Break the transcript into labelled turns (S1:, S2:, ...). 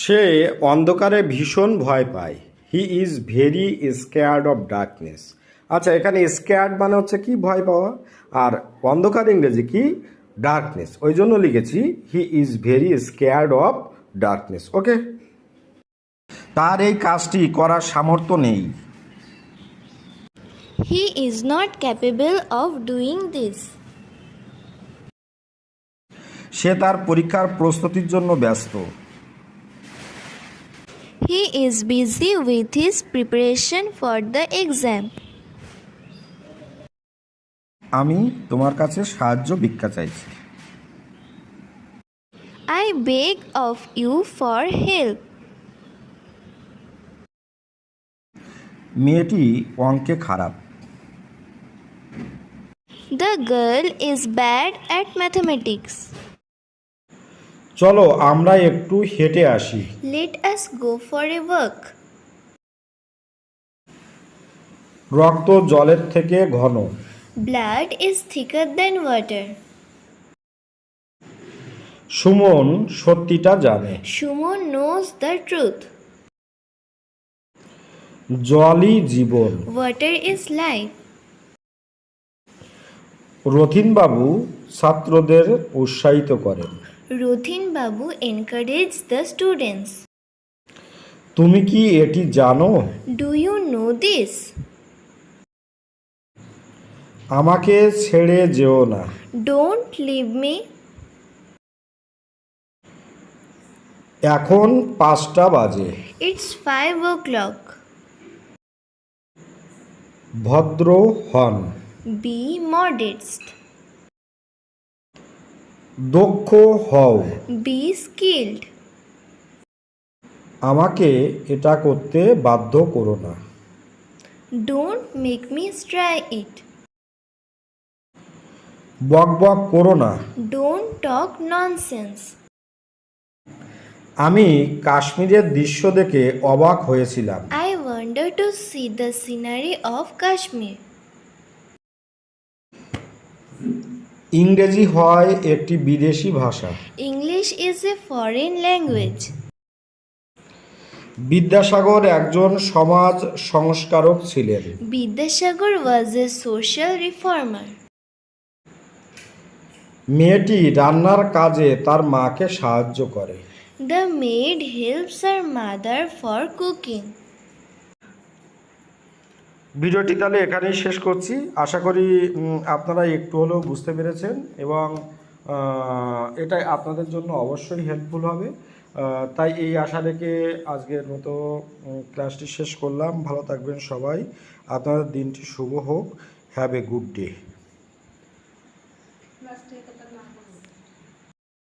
S1: সে অন্ধকারে ভীষণ ভয় পায়। He is very scared of darkness আচ্ছা এখানে স্কেয়ার্ড মানে হচ্ছে কি ভয় পাওয়া? আর অন্ধকার ইংরেজি কি? ডার্কনেস ওই জন্য লিখেছি he is very scared of darkness okay তার এই কাজটি করার সামর্থ্য নেই।
S2: He is not capable of doing this.
S1: সে তার পরীক্ষার প্রস্তুতির জন্য ব্যস্ত।
S2: He is busy with his preparation for the exam.
S1: আমি তোমার কাছে সাহায্য ভিক্ষা চাইছি।
S2: I beg of you for help
S1: মেয়েটি অঙ্কে খারাপ।
S2: The girl is bad at mathematics
S1: চলো আমরা একটু হেঁটে আসি।
S2: Let us go for a walk
S1: রক্ত জলের থেকে ঘন।
S2: Blood is thicker than water
S1: Suman সত্যিটা জানে।
S2: সুমন নোজ দ্য ট্রুথ
S1: জলই জীবন।
S2: ওয়াটার ইজ লাইফ
S1: রথিনবাবু ছাত্রদের উৎসাহিত করেন।
S2: রথিন বাবু এনকারেজ দ্য স্টুডেন্টস
S1: তুমি কি এটি জানো?
S2: ডু ইউ নো দিস
S1: আমাকে ছেড়ে যেও না।
S2: ডোন্ট লিভ মি
S1: এখন পাঁচটা বাজে।
S2: ইটস ফাইভ ও ক্লক
S1: ভদ্র হন।
S2: বি মডেস্ট
S1: দক্ষ হও।
S2: বি স্কিল্ড
S1: আমাকে এটা করতে বাধ্য করো না।
S2: Don't make me stray it
S1: বক বক করো না।
S2: ডোন্ট টক ননসেন্স
S1: আমি কাশ্মীরের দৃশ্য দেখে অবাক হয়েছিলাম।
S2: I wonder to see the scenery of Kashmir
S1: ইংরেজি হয় একটি বিদেশি ভাষা।
S2: English is a foreign language
S1: Vidyasagar একজন সমাজ সংস্কারক ছিলেন।
S2: Vidyasagar was a social reformer
S1: মেয়েটি রান্নার কাজে তার মাকে সাহায্য করে।
S2: The maid helps her mother for cooking
S1: ভিডিওটি তাহলে এখানেই শেষ করছি। আশা করি আপনারা একটু হলেও বুঝতে পেরেছেন এবং এটাই এটা আপনাদের জন্য অবশ্যই হেল্পফুল হবে। তাই এই আশা রেখে আজকের মতো ক্লাসটি শেষ করলাম। ভালো থাকবেন সবাই। আপনাদের দিনটি শুভ হোক। Have a good day